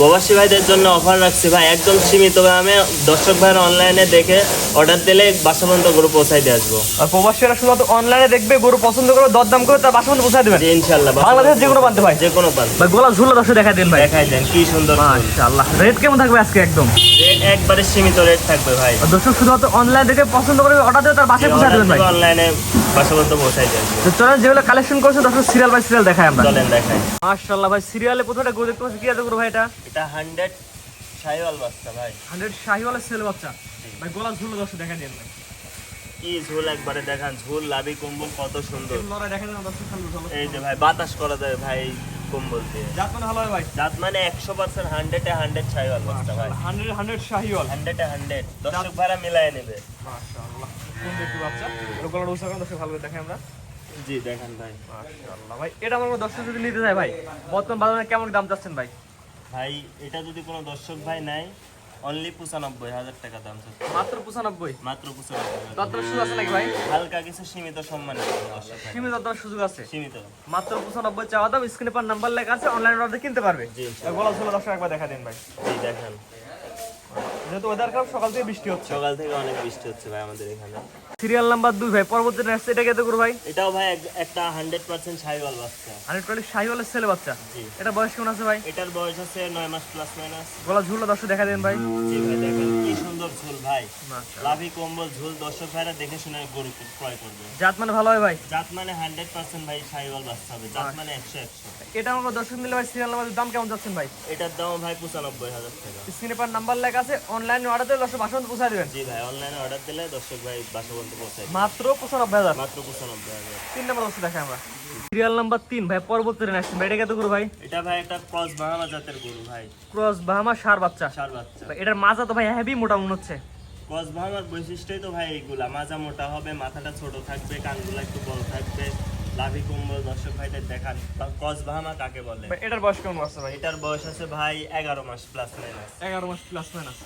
প্রবাসী ভাইদের জন্য অফার রাখছি ভাই একদম সীমিত। আমি দর্শক ভাইয়ের অনলাইনে দেখে অর্ডার দিলে বাসা পর্যন্ত গরু পৌঁছাই দিয়ে আসব। আর প্রবাসীরা শুধু অনলাইনে দেখবে গরু পছন্দ করবে দরদাম করে তার বাসা পর্যন্ত পৌঁছায় দেবেন। ইনশাল্লাহ বাংলাদেশ যে কোনো প্রান্তে ভাই। যে কোনো পান্তে ভাই গোলা ঝুলো দর্শক দেখা দিন ভাই। দেখাই দেন কি সুন্দর। মাশাআল্লাহ রেট কেমন থাকবে আজকে একদম? একবারে সীমিত রেট থাকবে ভাই। দর্শক শুধুমাত্র অনলাইন থেকে পছন্দ করে অর্ডার দিয়ে তার বাসায় পৌঁছে দেবেন ভাই। অনলাইনে বাসা পর্যন্ত পৌঁছাই দেবেন তো চলেন যেগুলো কালেকশন করছেন দর্শক সিরিয়াল বাই সিরিয়াল দেখাই আমরা। চলেন দেখাই। মাশাআল্লাহ ভাই সিরিয়ালে প্রথমটা গরু দেখতে পাচ্ছি কি আছে গরু ভাই এটা? এটা হান্ড্রেড শাহিওয়াল বাচ্চা ভাই। হান্ড্রেড শাহিওয়ালা সেল বাচ্চা। ভাই গলা ঝুলে দর্শক দেখা দেন ভাই। কি ঝোল একবারে দেখান? ঝোল লাভি কম্বল কত সুন্দর। দেখা এই যে ভাই বাতাস করা যায় ভাই কম্বল দিয়ে। জাত মানে ভালো ভাই? জাত মানে একশো পার্সেন্ট হান্ড্রেডে হান্ড্রেড সাইওয়াল বাচ্চা ভাই হান্ড্রেড হান্ড্রেড শাহিওয়াল। হান্ড্রেডে হান্ড্রেড দর্শক ভাড়া মিলাই নেবে। মাশাআল্লাহ বাচ্চা দর্শক ভালো দেখাই আমরা। জি দেখেন ভাই। মাশাআল্লাহ ভাই এটা আমার দর্শক যদি নিতে চায় ভাই বর্তমান বাজারে কেমন দাম চাচ্ছেন ভাই? ভাই এটা যদি কোনো দর্শক ভাই নাই অনলি পঁচানব্বই হাজার টাকা দাম মাত্র পঁচানব্বই? মাত্র পঁচানব্বই হাজার। সুযোগ আছে নাকি ভাই? হালকা কিছু সীমিত সম্মান সীমিত দর সুযোগ আছে? সীমিত। মাত্র পঁচানব্বই চাওয়া দাম স্ক্রিনে পার নাম্বার লেখা আছে অনলাইন অর্ডার কিনতে পারবে? জি আর গলা দর্শক একবার দেখা দিন ভাই। জি দেখেন। যেহেতু ওয়েদার খারাপ সকাল থেকে বৃষ্টি হচ্ছে। সকাল থেকে অনেক বৃষ্টি হচ্ছে ভাই আমাদের এখানে। সিরিয়াল নাম্বার দুই ভাই পরবর্তী নেক্সট এটা কেতে করব ভাই? এটাও ভাই একটা হান্ড্রেড পার্সেন্ট সাইওয়াল বাচ্চা। হান্ড্রেড টোয়েন্টি শাহিওয়ালের ছেলে বাচ্চা। জি। এটা বয়স কেমন আছে ভাই? এটার বয়স আছে নয় মাস প্লাস মাইনাস গলা ঝুলো দর্শক দেখা দিন ভাই। জি ভাই দেখেন কি সুন্দর ঝোল ভাই। লাভি কম্বল ঝোল দর্শক ভাইরা দেখে শুনে গরু ক্রয় করবে। জাত মানে ভালো হয় ভাই? জাত মানে হান্ড্রেড পার্সেন্ট ভাই সাইওয়াল বাচ্চা হবে জাত মানে একশো একশো। এটা আমার দর্শক ভাই সিরিয়াল নাম্বার দাম কেমন যাচ্ছেন ভাই? এটার দাম ভাই পঁচানব্বই হাজার টাকা। স্ক্রিনে পার নাম্বার লেখা আছে অনলাইনে অর্ডার দিলে দর্শক বাসন পৌঁছায় দেবেন জি ভাই অনলাইনে অর্ডার দিলে দর্শক ভাই বাসা পর্যন্ত মাত্র পঁচানব্বই হাজার। মাত্র পঁচানব্বই হাজার। তিন নম্বর দর্শক দেখাই আমরা। সিরিয়াল নাম্বার তিন ভাই পরবর্তী নেক্সট ভাই এটা কেতে করব ভাই? এটা ভাই একটা ক্রস বাহামা জাতের গরু ভাই। ক্রস বাহামা সার বাচ্চা। সার বাচ্চা। এটার মাজা তো ভাই হেভি মোটা মনে হচ্ছে। ক্রস বাহামার বৈশিষ্ট্যই তো ভাই এইগুলা। মাজা মোটা হবে মাথাটা ছোট থাকবে কানগুলো একটু বড় থাকবে। লাভি কম্বল দর্শক ভাইদের দেখান বা ক্রস বাহামা কাকে বলে? এটার বয়স কেমন আছে ভাই? এটার বয়স আছে ভাই এগারো মাস প্লাস মাইনাস এগারো মাস প্লাস মাইনাস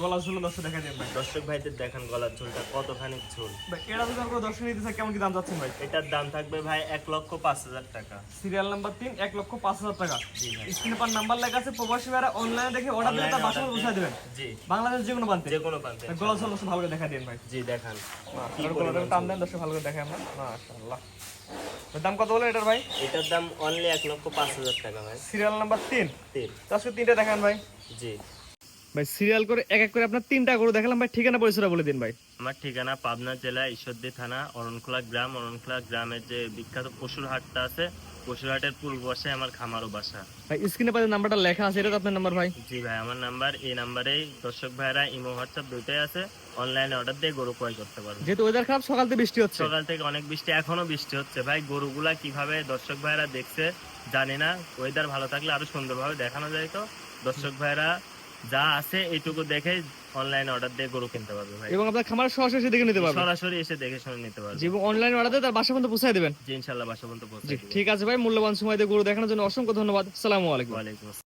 গলা ঝুলো দর্শক দেখা দিন ভাই। দর্শক ভাইদের দেখান গলার ঝোলটা কতখানি ঝোল। ভাই এটা যদি আমরা দর্শক নিতে চাই কেমন কি দাম যাচ্ছেন ভাই? এটার দাম থাকবে ভাই এক লক্ষ পাঁচ হাজার টাকা। সিরিয়াল নাম্বার তিন এক লক্ষ পাঁচ হাজার টাকা। স্ক্রিনে পার নাম্বার লেখা আছে প্রবাসী ভাইরা অনলাইনে দেখে অর্ডার দিলে তার বাসা পৌঁছায় দেবেন। জি। বাংলাদেশ যে কোনো প্রান্তে যে কোনো প্রান্তে গলা ঝুলো ভালো করে দেখা দিন ভাই। জি দেখান। টান দেন দর্শক ভালো করে দেখে আমরা। মাশাআল্লাহ। দাম কত বলেন এটার ভাই? এটার দাম অনলি এক লক্ষ পাঁচ হাজার টাকা ভাই। সিরিয়াল নাম্বার তিন। তিন। দর্শক তিনটা দেখান ভাই। জি। ভাই সিরিয়াল করে এক এক করে আপনার তিনটা গরু দেখালাম। ভাই ঠিকানা পরিচয়টা বলে দিন ভাই। আমার ঠিকানা পাবনা জেলা ঈশ্বরদী থানা অরণখোলা গ্রাম। অরণখোলা গ্রামের যে বিখ্যাত পশুর হাটটা আছে পশুর হাটের পূর্ব পাশে আমার খামারও বাসা। ভাই স্ক্রিনে পাশে নাম্বারটা লেখা আছে এটা তো আপনার নাম্বার ভাই। জি ভাই আমার নাম্বার এই নাম্বারেই দর্শক ভাইরা ইমো হোয়াটসঅ্যাপ দুটোই আছে। অনলাইনে অর্ডার দিয়ে গরু ক্রয় করতে পারবে যেহেতু ওয়েদার খারাপ সকাল থেকে বৃষ্টি হচ্ছে। সকাল থেকে অনেক বৃষ্টি এখনও বৃষ্টি হচ্ছে। ভাই গরুগুলা কীভাবে দর্শক ভাইরা দেখছে জানি না। ওয়েদার ভালো থাকলে আরও সুন্দরভাবে দেখানো যায় তো। দর্শক ভাইরা যা আছে এইটুকু দেখে অনলাইন অর্ডার দিয়ে গরু কিনতে পারবে ভাই। এবং আপনার খামার সরাসরি এসে দেখে নিতে পারবে। সরাসরি এসে দেখে শুনে নিতে পারবে। যে অনলাইন অর্ডার দিয়ে তার বাসা পর্যন্ত পৌঁছায় দেবেন। জি ইনশাআল্লাহ বাসা পর্যন্ত পৌঁছে ঠিক আছে ভাই মূল্যবান সময় দিয়ে গরু দেখানোর জন্য অসংখ্য ধন্যবাদ। আসসালামু আলাইকুম। ওয়ালাইকুম আসসালাম।